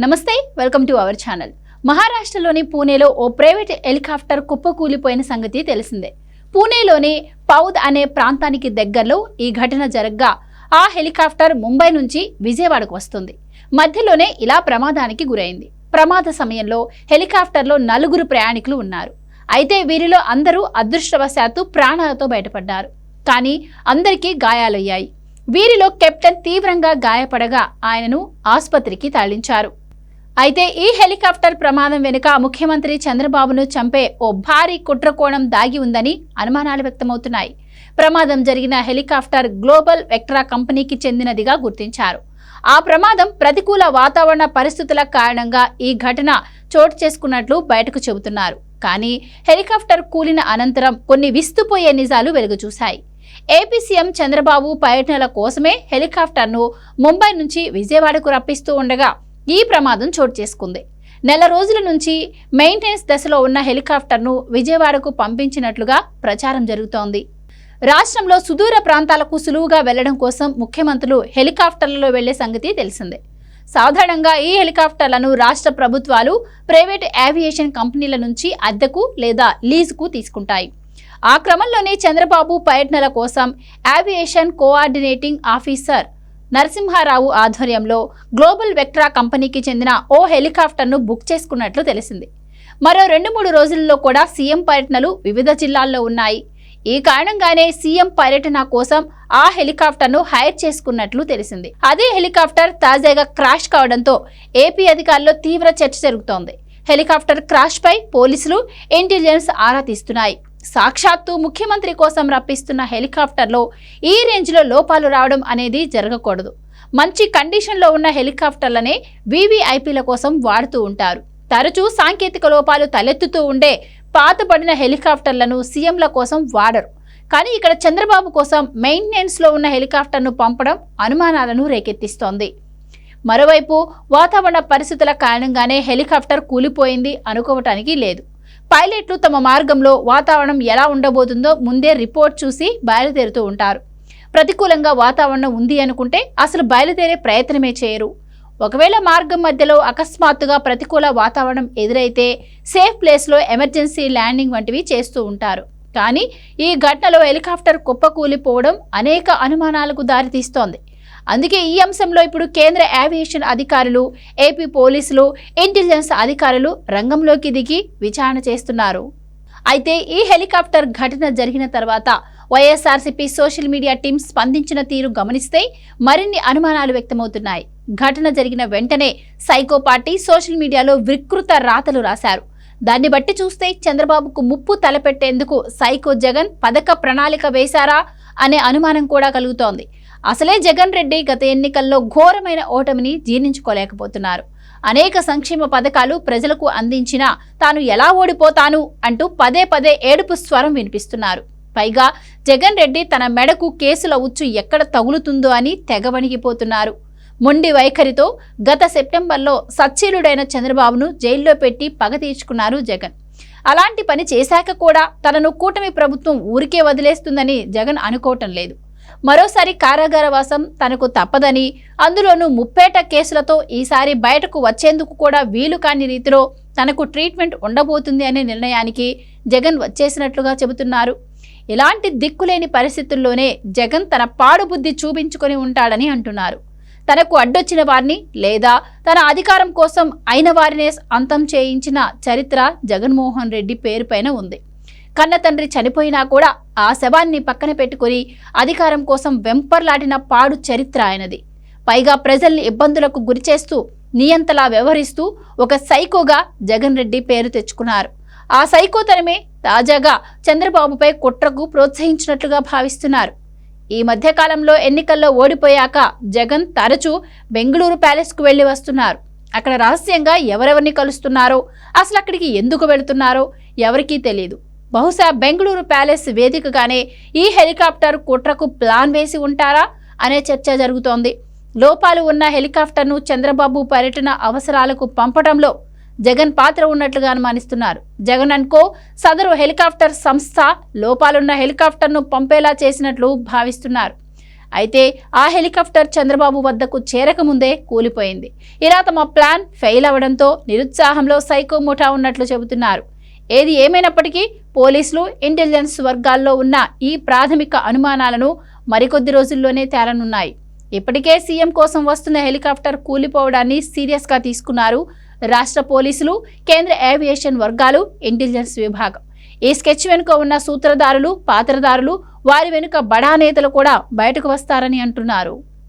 నమస్తే welcome to our channel. మహారాష్ట్రలోని పూణేలో ఓ ప్రైవేట్ హెలికాప్టర్ కుప్పకూలిపోయిన సంగతి తెలిసిందే. పూణేలోని పౌద్ అనే ప్రాంతానికి దగ్గరలో ఈ ఘటన జరగ్గా ఆ హెలికాప్టర్ ముంబై నుంచి విజయవాడకు వస్తుంది. మధ్యలోనే ఇలా ప్రమాదానికి గురైంది. ప్రమాద సమయంలో హెలికాప్టర్లో నలుగురు ప్రయాణికులు ఉన్నారు. అయితే వీరిలో అందరూ అదృష్టవశాత్తు ప్రాణాలతో బయటపడ్డారు. కానీ అందరికీ గాయాలయ్యాయి. వీరిలో కెప్టెన్ తీవ్రంగా గాయపడగా ఆయనను ఆసుపత్రికి తరలించారు. అయితే ఈ హెలికాప్టర్ ప్రమాదం వెనుక ముఖ్యమంత్రి చంద్రబాబును చంపే ఓ భారీ కుట్రకోణం దాగి ఉందని అనుమానాలు వ్యక్తమవుతున్నాయి. ప్రమాదం జరిగిన హెలికాప్టర్ గ్లోబల్ వెక్ట్రా కంపెనీకి చెందినదిగా గుర్తించారు. ఆ ప్రమాదం ప్రతికూల వాతావరణ పరిస్థితుల కారణంగా ఈ ఘటన చోటు చేసుకున్నట్లు బయటకు చెబుతున్నారు. కానీ హెలికాప్టర్ కూలిన అనంతరం కొన్ని విస్తుపోయే నిజాలు వెలుగుచూశాయి. ఏపీ సీఎం చంద్రబాబు పర్యటనల కోసమే హెలికాప్టర్ను ముంబై నుంచి విజయవాడకు రప్పిస్తూ ఉండగా ఈ ప్రమాదం చోటు చేసుకుంది. నెల రోజుల నుంచి మెయింటెనెన్స్ దశలో ఉన్న హెలికాప్టర్ను విజయవాడకు పంపించినట్లుగా ప్రచారం జరుగుతోంది. రాష్ట్రంలో సుదూర ప్రాంతాలకు సులువుగా వెళ్ళడం కోసం ముఖ్యమంత్రులు హెలికాప్టర్లలో వెళ్ళే సంగతి తెలిసిందే. సాధారణంగా ఈ హెలికాప్టర్లను రాష్ట్ర ప్రభుత్వాలు ప్రైవేట్ ఏవియేషన్ కంపెనీల నుంచి అద్దెకు లేదా లీజుకు తీసుకుంటాయి. ఆ క్రమంలోనే చంద్రబాబు పర్యటనల కోసం ఏవియేషన్ కోఆర్డినేటింగ్ ఆఫీసర్ నరసింహారావు ఆధ్వర్యంలో గ్లోబల్ వెక్ట్రా కంపెనీకి చెందిన ఓ హెలికాప్టర్ను బుక్ చేసుకున్నట్లు తెలిసింది. మరో రెండు మూడు రోజుల్లో కూడా సీఎం పర్యటనలు వివిధ జిల్లాల్లో ఉన్నాయి. ఈ కారణంగానే సీఎం పర్యటన కోసం ఆ హెలికాప్టర్ను హైర్ చేసుకున్నట్లు తెలిసింది. అదే హెలికాప్టర్ తాజాగా క్రాష్ కావడంతో ఏపీ అధికారుల్లో తీవ్ర చర్చ జరుగుతోంది. హెలికాప్టర్ క్రాష్పై పోలీసులు ఇంటెలిజెన్స్ ఆరా తీస్తున్నాయి. సాక్షాత్తు ముఖ్యమంత్రి కోసం రప్పిస్తున్న హెలికాప్టర్లో ఈ రేంజ్లో లోపాలు రావడం అనేది జరగకూడదు. మంచి కండిషన్లో ఉన్న హెలికాప్టర్లనే వీవీఐపీల కోసం వాడుతూ ఉంటారు. తరచూ సాంకేతిక లోపాలు తలెత్తుతూ ఉండే పాతబడిన హెలికాప్టర్లను సీఎంల కోసం వాడరు. కానీ ఇక్కడ చంద్రబాబు కోసం మెయింటెనెన్స్లో ఉన్న హెలికాప్టర్ను పంపడం అనుమానాలను రేకెత్తిస్తోంది. మరోవైపు వాతావరణ పరిస్థితుల కారణంగానే హెలికాప్టర్ కూలిపోయింది అనుకోవటానికి లేదు. పైలట్లు తమ మార్గంలో వాతావరణం ఎలా ఉండబోతుందో ముందే రిపోర్ట్ చూసి బయలుదేరుతూ ఉంటారు. ప్రతికూలంగా వాతావరణం ఉంది అనుకుంటే అసలు బయలుదేరే ప్రయత్నమే చేయరు. ఒకవేళ మార్గం మధ్యలో అకస్మాత్తుగా ప్రతికూల వాతావరణం ఎదురైతే సేఫ్ ప్లేస్లో ఎమర్జెన్సీ ల్యాండింగ్ వంటివి చేస్తూ ఉంటారు. కానీ ఈ ఘటనలో హెలికాప్టర్ కుప్పకూలిపోవడం అనేక అనుమానాలకు దారితీస్తోంది. అందుకే ఈ అంశంలో ఇప్పుడు కేంద్ర ఏవియేషన్ అధికారులు ఏపీ పోలీసులు ఇంటెలిజెన్స్ అధికారులు రంగంలోకి దిగి విచారణ చేస్తున్నారు. అయితే ఈ హెలికాప్టర్ ఘటన జరిగిన తర్వాత వైఎస్ఆర్సీపీ సోషల్ మీడియా టీం స్పందించిన తీరు గమనిస్తే మరిన్ని అనుమానాలు వ్యక్తమవుతున్నాయి. ఘటన జరిగిన వెంటనే సైకో పార్టీ సోషల్ మీడియాలో వికృత రాతలు రాశారు. దాన్ని బట్టి చూస్తే చంద్రబాబుకు ముప్పు తలపెట్టేందుకు సైకో జగన్ పథక ప్రణాళిక వేశారా అనే అనుమానం కూడా కలుగుతోంది. అసలే జగన్ రెడ్డి గత ఎన్నికల్లో ఘోరమైన ఓటమిని జీర్ణించుకోలేకపోతున్నారు. అనేక సంక్షేమ పథకాలు ప్రజలకు అందించినా తాను ఎలా ఓడిపోతాను అంటూ పదే పదే ఏడుపు స్వరం వినిపిస్తున్నారు. పైగా జగన్ రెడ్డి తన మెడకు కేసుల ఉచ్చు ఎక్కడ తగులుతుందో అని తెగవణిగిపోతున్నారు మొండి వైఖరితో గత సెప్టెంబర్లో సచ్చీలుడైన చంద్రబాబును జైల్లో పెట్టి పగ తీర్చుకున్నారు జగన్. అలాంటి పని చేశాక కూడా తనను కూటమి ప్రభుత్వం ఊరికే వదిలేస్తుందని జగన్ అనుకోవటం లేదు. మరోసారి కారాగారవాసం తనకు తప్పదని అందులోనూ ముప్పేట కేసులతో ఈసారి బయటకు వచ్చేందుకు కూడా వీలు కాని రీతిలో తనకు ట్రీట్మెంట్ ఉండబోతుంది అనే నిర్ణయానికి జగన్ వచ్చేసినట్లుగా చెబుతున్నారు. ఇలాంటి దిక్కులేని పరిస్థితుల్లోనే జగన్ తన పాడుబుద్ధి చూపించుకొని ఉంటాడని అంటున్నారు. తనకు అడ్డొచ్చిన వారిని లేదా తన అధికారం కోసం అయిన వారినే అంతం చేయించిన చరిత్ర జగన్మోహన్ రెడ్డి పేరుపైన ఉంది. కన్న తండ్రి చనిపోయినా కూడా ఆ శవాన్ని పక్కన పెట్టుకుని అధికారం కోసం వెంపర్లాడిన పాడు చరిత్ర ఆయనది. పైగా ప్రజల్ని ఇబ్బందులకు గురిచేస్తూ నియంతలా వ్యవహరిస్తూ ఒక సైకోగా జగన్ రెడ్డి పేరు తెచ్చుకున్నారు. ఆ సైకోతనమే తాజాగా చంద్రబాబుపై కుట్రకు ప్రోత్సహించినట్లుగా భావిస్తున్నారు. ఈ మధ్యకాలంలో ఎన్నికల్లో ఓడిపోయాక జగన్ తరచూ బెంగళూరు ప్యాలెస్కు వెళ్ళి వస్తున్నారు. అక్కడ రహస్యంగా ఎవరెవరిని కలుస్తున్నారో అసలు అక్కడికి ఎందుకు వెళుతున్నారో ఎవరికీ తెలియదు బహుశా బెంగళూరు ప్యాలెస్ వేదికగానే ఈ హెలికాప్టర్ కుట్రకు ప్లాన్ వేసి ఉంటారా అనే చర్చ జరుగుతోంది. లోపాలు ఉన్న హెలికాప్టర్ను చంద్రబాబు పర్యటన అవసరాలకు పంపడంలో జగన్ పాత్ర ఉన్నట్లుగా అనుమానిస్తున్నారు. జగన్ అనుకో సదరు హెలికాప్టర్ సంస్థ లోపాలున్న హెలికాప్టర్ను పంపేలా చేసినట్లు భావిస్తున్నారు. అయితే ఆ హెలికాప్టర్ చంద్రబాబు వద్దకు చేరకముందే కూలిపోయింది. ఇలా తమ ప్లాన్ ఫెయిల్ అవడంతో నిరుత్సాహంలో సైకో ముఠా ఉన్నట్లు చెబుతున్నారు. ఏది ఏమైనప్పటికీ పోలీసులు ఇంటెలిజెన్స్ వర్గాల్లో ఉన్న ఈ ప్రాథమిక అనుమానాలను మరికొద్ది రోజుల్లోనే తేలనున్నాయి. ఇప్పటికే సీఎం కోసం వస్తున్న హెలికాప్టర్ కూలిపోవడాన్ని సీరియస్గా తీసుకున్నారు రాష్ట్ర పోలీసులు కేంద్ర ఏవియేషన్ వర్గాలు ఇంటెలిజెన్స్ విభాగం. ఈ స్కెచ్ వెనుక ఉన్న సూత్రధారులు పాత్రధారులు వారి వెనుక బడా నేతలు కూడా బయటకు వస్తారని అంటున్నారు.